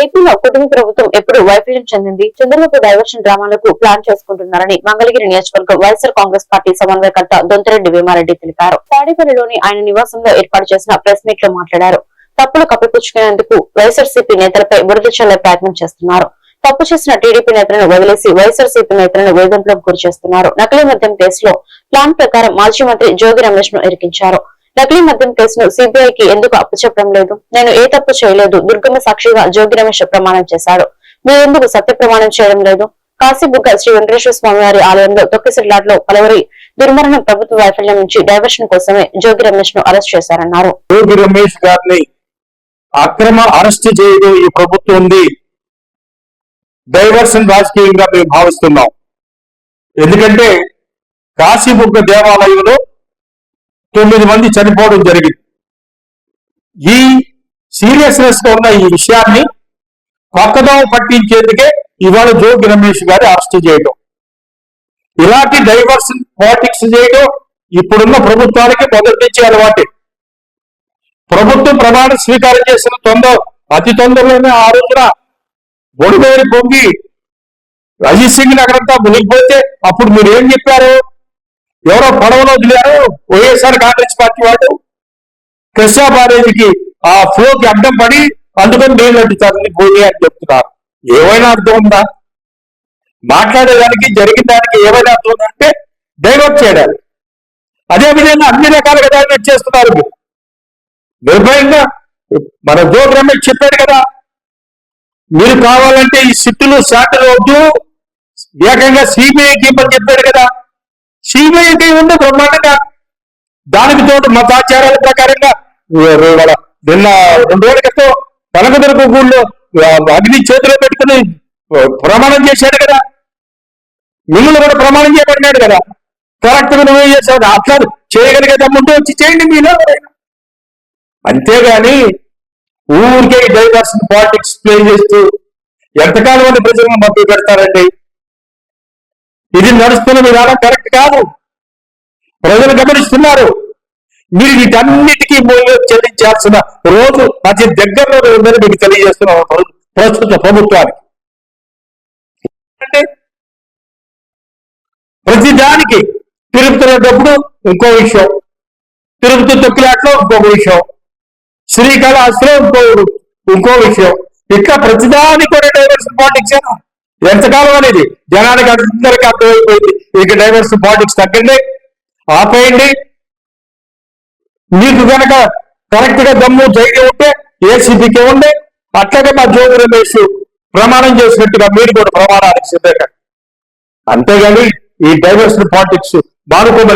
ఏపీలో కుటుంబ ప్రభుత్వం ఎప్పుడు వైఫల్యం చెందింది. చంద్రబాబు డైవర్షన్ డ్రామాలకు ప్లాన్ చేసుకుంటున్నారని మంగళగిరి నియోజకవర్గం వైఎస్ఆర్ కాంగ్రెస్ పార్టీ సమన్వయకర్త దొంతిరెడ్డి భీమారెడ్డి తెలిపారు. తాడేపల్లిలోని ఆయన నివాసంలో ఏర్పాటు చేసిన ప్రెస్ మీట్లో మాట్లాడారు. తప్పులు కప్పిపుచ్చుకునేందుకు వైఎస్ఆర్సీపీ నేతలపై బురద చల్లే ప్రయత్నం చేస్తున్నారు. తప్పు చేసిన టీడీపీ నేతలను వదిలేసి వైఎస్ఆర్సీపీ నేతలను వేధింపులకు గురి చేస్తున్నారు. నకిలీ మద్యం కేసులో ప్లాన్ ప్రకారం మాజీ మంత్రి జోగి రమేష్ను ఇరికించారు. నకిలీ మద్యం కేసును సిబిఐకి ఎందుకు అప్పచెప్పడం లేదు? నేను ఏ తప్పు చేయలేదు? దుర్గమ్మ సాక్షిగా జోగి రమేష్ ప్రమాణం చేశాడు. మీరెందుకు సత్య ప్రమాణం చేయడం లేదు? కాశీబుగ్గ శ్రీ వెంకటేశ్వర స్వామి వారి ఆలయంలో తొక్కిసలాట్లో పలువురి దుర్మరణం ప్రభుత్వ వైఫల్యం నుంచి డైవర్షన్ కోసమే జోగి రమేష్ను అరెస్ట్ చేశారన్నారు. జోగి రమేష్ గారిని అక్రమ అరెస్ట్ చేయడం ఈ ప్రభుత్వం ఉంది. డైవర్షన్ రాజకీయంగా మేము భావిస్తున్నాం. ఎందుకంటే కాశీబుగ్గ దేవాలయంలో తొమ్మిది మంది చనిపోవడం జరిగింది. ఈ సీరియస్నెస్తో ఉన్న ఈ విషయాన్ని పక్కదోవ పట్టించేందుకే ఇవాళ జోగి రమేష్ గారి అరెస్ట్ చేయడం ఇలాంటి డైవర్స్ పాలిటిక్స్ చేయడం ఇప్పుడున్న ప్రభుత్వానికి మొదటి నుంచి అలవాటే. ప్రభుత్వం ప్రమాణ స్వీకారం చేసిన తొందర అతి తొందరలోనే ఆ రోజున ఒడివేరి పొంగి అజిత్ సింగ్ నగరంతా మునిగిపోతే అప్పుడు మీరు ఏం చెప్పారు? ఎవరో పడవలో దిగారు. వైఎస్ఆర్ కాంగ్రెస్ పార్టీ వాళ్ళు కృష్ణా బారేజీకి ఆ ఫ్లోకి అడ్డం పడి అందుకని నీళ్ళు అడ్డుతారని భూమి అని చెప్తున్నారు. ఏమైనా అర్థం ఉందా? మాట్లాడేదానికి జరిగిన దానికి ఏమైనా అర్థం ఉందా అంటే డైవర్ట్ చేయడానికి అదే విధంగా అన్ని రకాలుగా డైవర్ట్ చేస్తున్నారు మీరు. నిర్భయంగా మన జోగి రమేష్ చెప్పాడు కదా మీరు కావాలంటే ఈ సిట్టులు శాటలు వద్దు. ఏకంగా సిబిఐకి ఇవ్వని చెప్పాడు కదా. సిబిఐకి ఉంది బ్రహ్మాండంగా. దానికి తోడు మతాచారాల ప్రకారంగా నిన్న రెండు రోజుల క్రితం కనకదుర్గ గుళ్ళో అగ్ని చేతిలో పెట్టుకుని ప్రమాణం చేశాడు కదా. మిమ్మల్ని కూడా ప్రమాణం చేయబడినాడు కదా. కరెక్ట్గా నువ్వే చేశావు అట్లా చేయగలిగే తమ్ముంటే వచ్చి చేయండి మీలో అంతేగాని ఊరికే డైవర్షన్ పాలిటిక్స్ ప్లే చేస్తూ ఎంతకాలం ప్రజలను మభ్య పెడతారండి ఇది నడుస్తున్న విధానం కరెక్ట్ కాదు. ప్రజలు గమనిస్తున్నారు. మీరు వీటన్నిటికీ మూల్యం చెల్లించాల్సిన రోజు అతి దగ్గరలో ఉందని మీకు తెలియజేస్తున్నాం ప్రస్తుత ప్రభుత్వానికి. అంటే ప్రతి దానికి తిరుపతిలోటప్పుడు ఇంకో విషయం. తిరుపతి తొక్కిలాట్లో ఇంకొక విషయం. శ్రీకాళహస్తిలో ఇంకో ఇంకో విషయం. ఇట్లా ప్రతిదానికి కూడా డైవర్షన్ పాలిటిక్స్ ఎంతకాలం అనేది? జనానికి అందరికీ అర్థమైపోయింది. ఇక డైవర్స్ పాలిటిక్స్ తగ్గండి ఆపేయండి. మీకు కనుక కరెక్ట్గా దమ్ము ధైర్యం ఉంటే ఏసీపీకే ఉండే అట్లాగే మా జోగు రమేష్ ప్రమాణం చేసినట్టుగా మీరు కూడా ప్రమాణానికి సిద్ధంగా. అంతేగాని ఈ డైవర్షన్ పాలిటిక్స్ మానుకోమని